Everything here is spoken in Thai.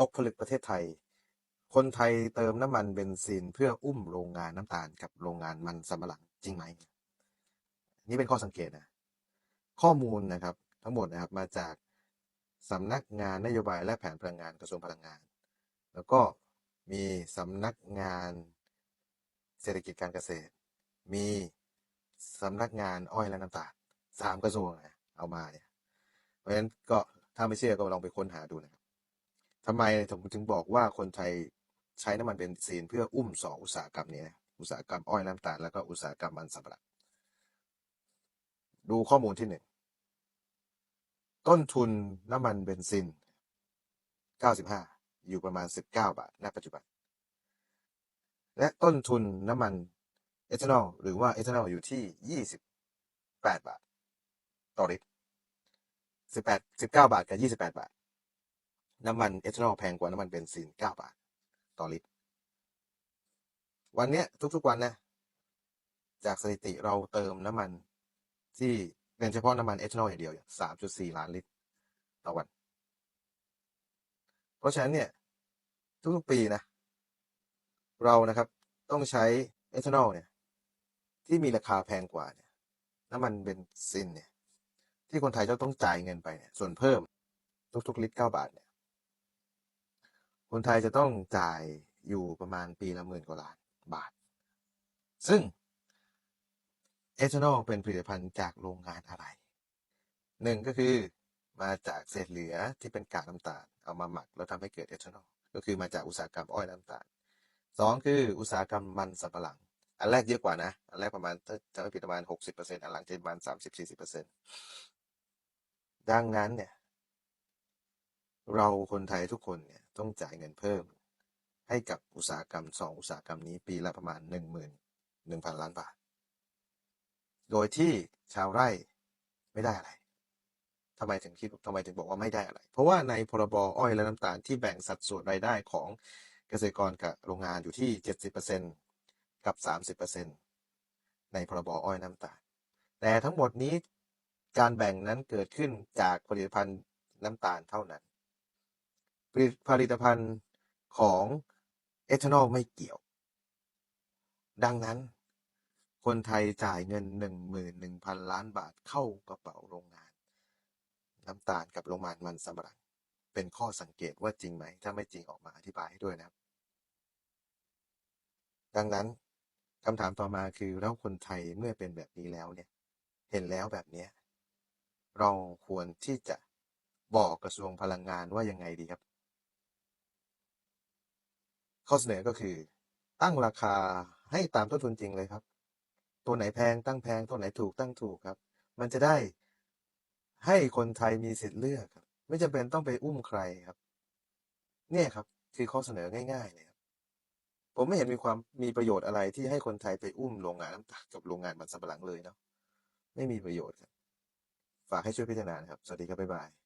ตกผลึกประเทศไทย คนไทยเติมน้ำมันเบนซินเพื่ออุ้มโรงงานน้ำตาลกับโรงงานมันสำปะหลังจริงไหม นี่เป็นข้อสังเกตนะ ข้อมูลนะครับทั้งหมดนะครับมาจากสำนักงานนโยบายและแผนพลังงานกระทรวงพลังงาน แล้วก็มีสำนักงานเศรษฐกิจการเกษตร มีสำนักงานอ้อยและน้ำตาลสามกระทรวงนะเอามาเนี่ย เพราะฉะนั้นก็ถ้าไม่เชื่อก็ลองไปค้นหาดูนะครับ ทำไมผมถึงบอกว่าคนไทยใช้น้ำมันเบนซินเพื่ออุ้มสองอุตสาหกรรมนี้นะอุตสาหกรรมอ้อยน้ำตาลแล้วก็อุตสาหกรรมมันสำปะหลังดูข้อมูลที่หนึ่งต้นทุนน้ำมันเบนซิน 95 อยู่ประมาณ 19 บาท ณ ปัจจุบัน และต้นทุนน้ำมันเอทานอลหรือว่าเอทานอลอยู่ที่ 28 บาท ต่อลิตร 18 19 บาทกับ 28 บาท น้ำมันเอทานอลแพงกว่าน้ำมันเบนซิน9บาท ต่อลิตร วันเนี้ยทุกๆวันนะ จากสถิติเราเติมน้ำมันที่เป็นเฉพาะน้ำมันเอทานอลอย่างเดียวเนี่ย3.4ล้านลิตร ต่อวัน เพราะฉะนั้นเนี่ย ทุกๆปีนะ เรานะครับต้องใช้เอทานอลเนี่ย ที่มีราคาแพงกว่าเนี่ย น้ำมันเบนซินเนี่ย ที่คนไทยจะต้องจ่ายเงินไปเนี่ยส่วนเพิ่มทุกๆลิตร9บาทเนี่ย คนไทยจะต้องจ่ายอยู่ประมาณปีละหมื่นกว่าล้านบาท ซึ่งเอทานอลเป็นผลิตภัณฑ์จากโรงงานอะไรหนึ่งก็คือมาจากเศษเหลือที่เป็นกากน้ำตาล เอามาหมักแล้วทำให้เกิดเอทานอลก็คือมาจากอุตสาหกรรมอ้อยน้ำตาลสองคืออุตสาหกรรมมันสำปะหลัง อันแรกเยอะกว่านะ อันแรกประมาณถ้าจะไม่ผิดประมาณหกสิบเปอร์เซ็นต์อันหลังจะประมาณสามสิบสี่สิบเปอร์เซ็นต์ดังนั้นเนี่ย เราคนไทยทุกคนเนี่ย ต้องจ่ายเงินเพิ่ม ให้กับอุตสาหกรรมสองอุตสาหกรรมนี้ปีละประมาณหนึ่งหมื่นหนึ่งพันล้านบาท โดยที่ชาวไร่ไม่ได้อะไรทำไมถึงคิดทำไมถึงบอกว่าไม่ได้อะไร เพราะว่าในพรบอ้อยและน้ำตาลที่แบ่งสัดส่วนรายได้ของเกษตรกรกับโรงงานอยู่ที่ 70%กับ 30%ในพรบอ้อยน้ำตาล แต่ทั้งหมดนี้การแบ่งนั้นเกิดขึ้นจากผลิตภัณฑ์น้ำตาลเท่านั้น ผลิตภัณฑ์ของเอทานอลไม่เกี่ยว ดังนั้น คนไทยจ่ายเงิน 11,000 ล้านบาทเข้ากระเป๋าโรงงาน น้ำตาลกับโรงงานมันสำปะหลังเป็นข้อสังเกตว่าจริงไหม ถ้าไม่จริงออกมาอธิบายให้ด้วยนะครับ ดังนั้นคำถามต่อมาคือแล้วคนไทยเมื่อเป็นแบบนี้แล้วเนี่ย เห็นแล้วแบบนี้เราควรที่จะบอกกระทรวงพลังงานว่ายังไงดีครับ ข้อเสนอก็คือ ตั้งราคาให้ตามต้นทุนจริงเลยครับ ตัวไหนแพงตั้งแพง ตัวไหนถูกตั้งถูกครับ มันจะได้ให้คนไทยมีสิทธิ์เลือกครับ ไม่จำเป็นต้องไปอุ้มใครครับ เนี่ยครับ คือข้อเสนอง่ายๆเลยครับผมไม่เห็นมีความมีประโยชน์อะไรที่ให้คนไทยไปอุ้มโรงงานน้ำตาลกับโรงงานมันสำปะหลังเลยเนาะไม่มีประโยชน์ครับ ฝากให้ช่วยพิจารณาครับ สวัสดีครับ บ๊ายบาย